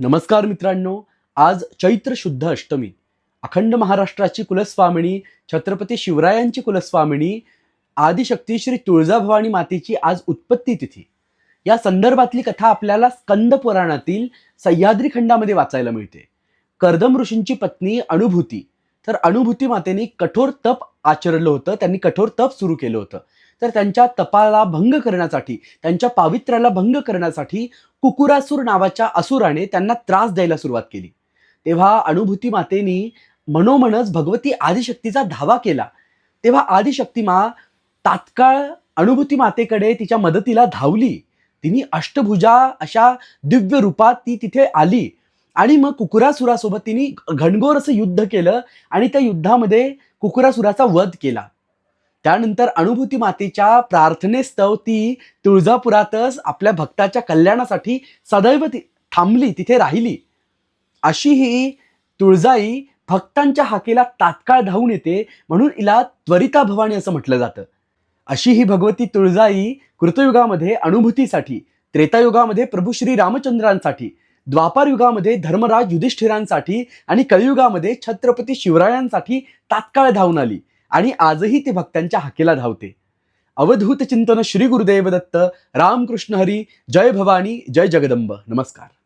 नमस्कार मित्रांनो आज चैत्र शुद्ध अष्टमी. अखंड महाराष्ट्राची कुलस्वामिनी छत्रपती शिवरायांची कुलस्वामिनी आदिशक्ती श्री तुळजाभवानी मातेची आज उत्पत्ती तिथी. या संदर्भातली कथा आपल्याला स्कंद पुराणातील सह्याद्री खंडामध्ये वाचायला मिळते. कर्दम ऋषींची पत्नी अनुभूती तर अनुभूती मातेने कठोर तप आचरलं होतं त्यांनी कठोर तप सुरू केलं होतं. तर त्यांच्या तपाला भंग करण्यासाठी त्यांच्या पावित्र्याला भंग करण्यासाठी कुकुरासूर नावाच्या असुराने त्यांना त्रास द्यायला सुरुवात केली. तेव्हा अनुभूती मातेनी मनोमनच भगवती आदिशक्तीचा धावा केला. तेव्हा आदिशक्ती मा तात्काळ अनुभूती मातेकडे तिच्या मदतीला धावली. तिने अष्टभुजा अशा दिव्य रूपात ती तिथे आली आणि मग कुकुरासुरासोबत तिने घणघोर असं युद्ध केलं आणि त्या युद्धामध्ये कुकुरासुराचा वध केला. त्यानंतर अनुभूती मातेच्या प्रार्थनेस्तव ती तुळजापुरातच आपल्या भक्ताच्या कल्याणासाठी सदैव ती थांबली तिथे राहिली. अशी ही तुळजाई भक्तांच्या हाकेला तात्काळ धावून येते म्हणून हिला त्वरिता भवानी असं म्हटलं जातं. अशी ही भगवती तुळजाई कृतयुगामध्ये अनुभूतीसाठी त्रेतायुगामध्ये प्रभू श्री रामचंद्रांसाठी द्वापार युगामध्ये धर्मराज युधिष्ठिरांसाठी आणि कलियुगामध्ये छत्रपती शिवरायांसाठी तात्काळ धावून आली. आणि आजही ते भक्तांच्या हाकेला धावते. अवधूत चिंतन श्री गुरुदेव दत्त रामकृष्ण हरी जय भवानी जय जगदंब. नमस्कार.